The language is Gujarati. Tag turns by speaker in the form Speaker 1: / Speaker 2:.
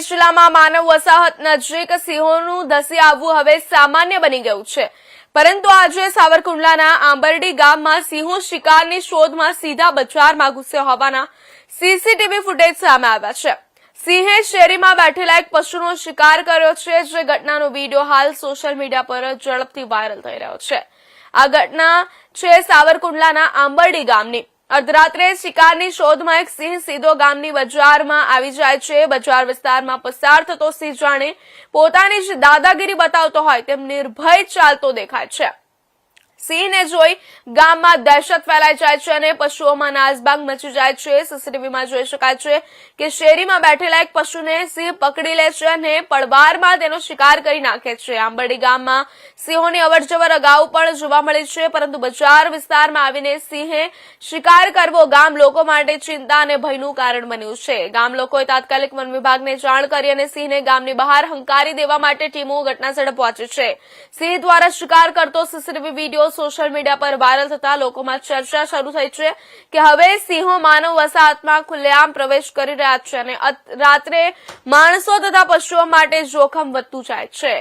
Speaker 1: જિલ્લામાં માનવ વસાહત નજીક સિંહોનું ધસી આવવું હવે સામાન્ય બની ગયું છે. પરંતુ આજે સાવરકુંડલાના આંબરડી ગામમાં સિંહો શિકારની શોધમાં સીધા બજારમાં ઘૂસ્યા હોવાના સીસીટીવી ફૂટેજ સામે આવ્યા છે. સિંહે શેરીમાં બેઠેલા એક પશુનો શિકાર કર્યો છે, જે ઘટનાનો વીડિયો હાલ સોશિયલ મીડિયા પર ઝડપથી વાયરલ થઈ રહ્યો છે. આ ઘટના છે સાવરકુંડલાના આંબરડી ગામની. અર્ધરાત્રે શિકારની શોધમાં એક સિંહ સીધો ગામની બજારમાં આવી જાય છે. બજાર વિસ્તારમાં પસાર થતો સિંહ જાણે પોતાની જ દાદાગીરી બતાવતો હોય તેમ નિર્ભય ચાલતો દેખાય છે. સિંહને જોઈ ગામમાં દહેશત ફેલાઈ જાય છે અને પશુઓમાં નાસભાગ મચી જાય છે. સીસીટીવીમાં જોઈ શકાય છે કે શેરીમાં બેઠેલા એક પશુને સિંહ પકડી લે છે અને પડવારમાં તેનો શિકાર કરી નાખે છે. આંબરડી ગામમાં સિંહોની અવરજવર અગાઉ પણ જોવા મળી છે, પરંતુ બજાર વિસ્તારમાં આવીને સિંહે શિકાર કરવો ગામ લોકો માટે ચિંતા અને ભયનું કારણ બન્યું છે. ગામ લોકોએ તાત્કાલિક વન વિભાગને જાણ કરી અને સિંહને ગામની બહાર હંકારી દેવા માટે ટીમો ઘટનાસ્થળે પહોંચી છે. સિંહ દ્વારા શિકાર કરતો સીસીટીવી વીડિયો સોશિયલ મીડિયા પર વાયરલ થતા લોકોમાં ચર્ચા શરૂ થઈ છે કે હવે સિંહો માનવ વસાહતમાં ખુલ્લેઆમ પ્રવેશ કરી રહ્યા છે અને રાત્રે માણસો તથા પશુઓ માટે જોખમ વધતું જાય છે.